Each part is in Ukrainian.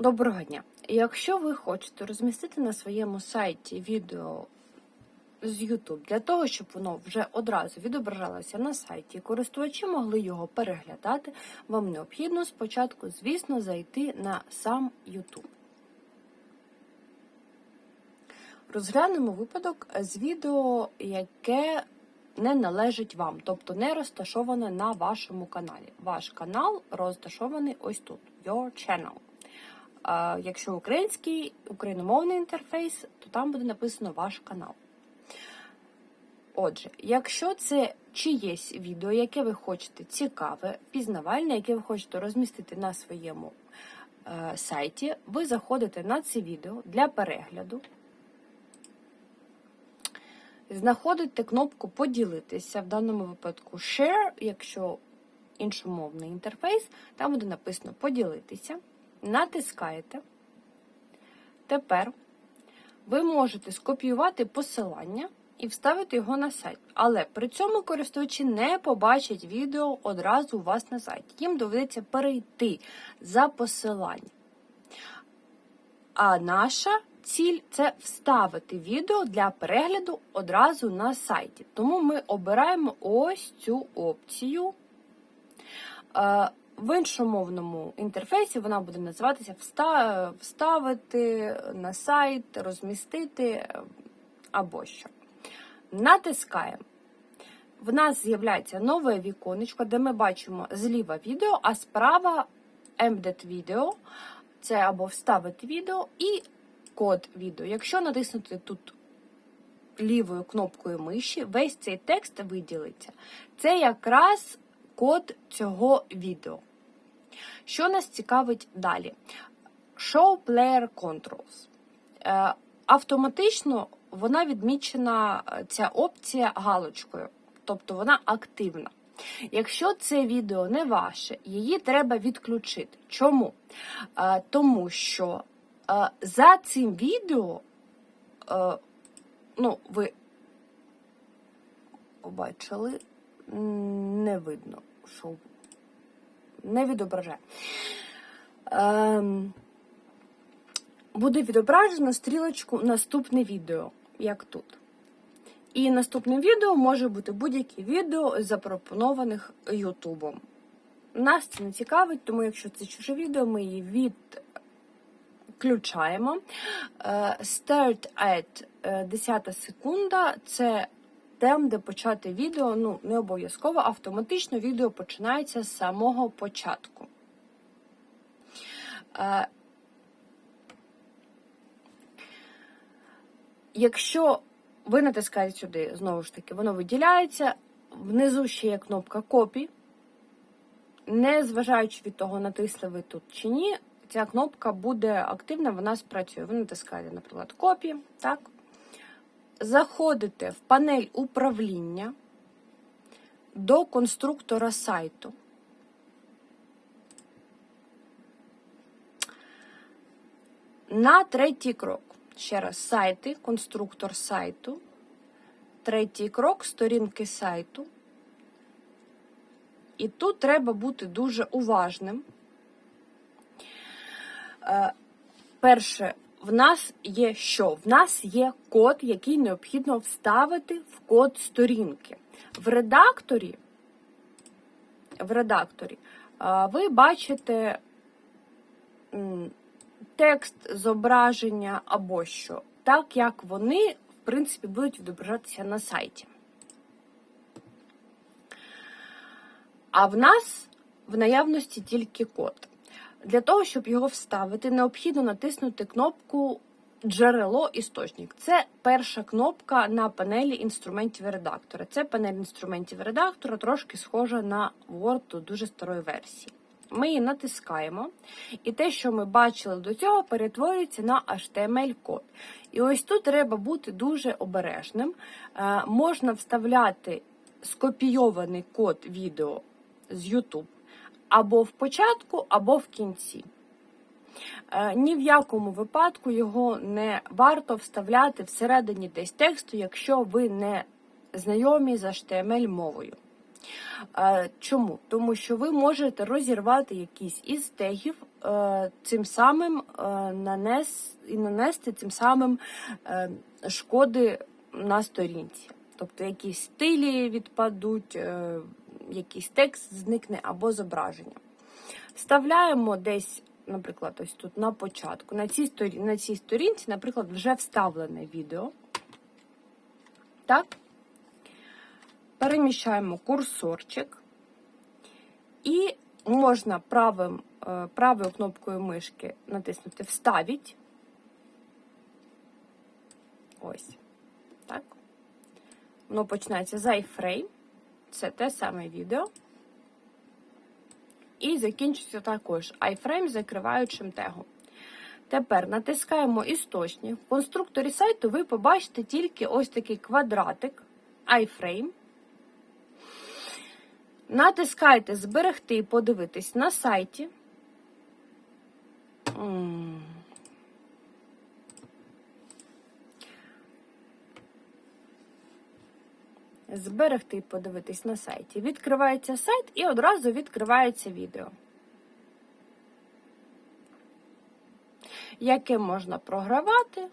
Доброго дня! Якщо ви хочете розмістити на своєму сайті відео з YouTube для того, щоб воно вже одразу відображалося на сайті, і користувачі могли його переглядати, вам необхідно спочатку, звісно, зайти на сам YouTube. Розглянемо випадок з відео, яке не належить вам, тобто не розташоване на вашому каналі. Ваш канал розташований ось тут, Your Channel. А якщо український, україномовний інтерфейс, то там буде написано ваш канал. Отже, якщо це чиєсь відео, яке ви хочете цікаве, пізнавальне, яке ви хочете розмістити на своєму е, сайті, ви заходите на це відео для перегляду. Знаходите кнопку Поділитися, в даному випадку Share, якщо іншомовний інтерфейс, там буде написано Поділитися. Натискаєте. Тепер ви можете скопіювати посилання і вставити його на сайт. Але при цьому користувачі не побачать відео одразу у вас на сайті. Їм доведеться перейти за посиланням. А наша ціль це вставити відео для перегляду одразу на сайті. Тому ми обираємо ось цю опцію. В іншомовному інтерфейсі вона буде називатися Вставити на сайт, розмістити або що. Натискаємо. В нас з'являється нове віконечко, де ми бачимо зліва відео, а справа Embed відео. Це або вставити відео і код відео. Якщо натиснути тут лівою кнопкою миші, весь цей текст виділиться. Це якраз код цього відео. Що нас цікавить далі? Show Player Controls. Автоматично вона відмічена, е, ця опція галочкою, тобто вона активна. Якщо це відео не ваше, її треба відключити. Чому? Е, Тому що е, за цим відео, ну, ви побачили, не видно, що не відображає. Ем, буде відображено стрілочку наступне відео, як тут. І наступним відео може бути будь-яке відео, запропонованих Ютубом. Нас це не цікавить, тому якщо це чуже відео, ми її відключаємо. Е, Start at е, 10 секунда це там, де почати відео, ну, не обов'язково, автоматично відео починається з самого початку. Е, Якщо ви натискаєте сюди, знову ж таки, воно виділяється. Внизу ще є кнопка Копі. Не зважаючи від того, натисли ви тут чи ні, ця кнопка буде активна, вона спрацює. Ви натискаєте, наприклад, копі. так? Заходите в панель управління до конструктора сайту. На третій крок. Ще раз, сайти, конструктор сайту. Третій крок сторінки сайту. І тут треба бути дуже уважним. Е, Перше, в нас є що? В нас є код, який необхідно вставити в код сторінки. В редакторі, в редакторі ви бачите текст, зображення або що, так як вони, в принципі, будуть відображатися на сайті. А в нас в наявності тільки код. Для того, щоб його вставити, необхідно натиснути кнопку Джерело істочник. Це перша кнопка на панелі інструментів редактора. Це панель інструментів редактора, трошки схожа на Word дуже старої версії. Ми її натискаємо, і те, що ми бачили до цього, перетворюється на HTML-код. І ось тут треба бути дуже обережним. Е, можна вставляти скопійований код відео з YouTube або в початку, або в кінці. Е, Ні в якому випадку його не варто вставляти всередині десь тексту, якщо ви не знайомі з HTML мовою. Е, Чому? Тому що ви можете розірвати якісь із тегів е, цим самим нанес, і нанести цим самим шкоди на сторінці. Тобто якісь стилі відпадуть, якийсь текст зникне або зображення. Вставляємо десь, наприклад, ось тут на початку. На цій, сторі... на цій сторінці, наприклад, вже вставлене відео. Так. Переміщаємо курсорчик. І можна правим, е, правою кнопкою мишки натиснути Вставить. Ось. Так. Воно починається з iFrame. Це те саме відео. І закінчується також iFrame закриваючим тегом. Тепер натискаємо істочник. В конструкторі сайту ви побачите тільки ось такий квадратик iFrame. Натискайте Зберегти і подивитись на сайті. Зберегти і подивитись на сайті. Відкривається сайт і одразу відкривається відео. Яке можна програвати.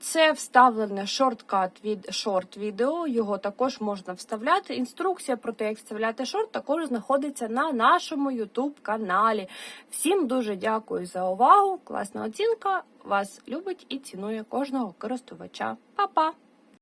Це вставлене шорткат від шорт відео, його також можна вставляти. Інструкція про те, як вставляти шорт, також знаходиться на нашому YouTube каналі. Всім дуже дякую за увагу. Класна оцінка. Вас любить і цінує кожного користувача. Па-па!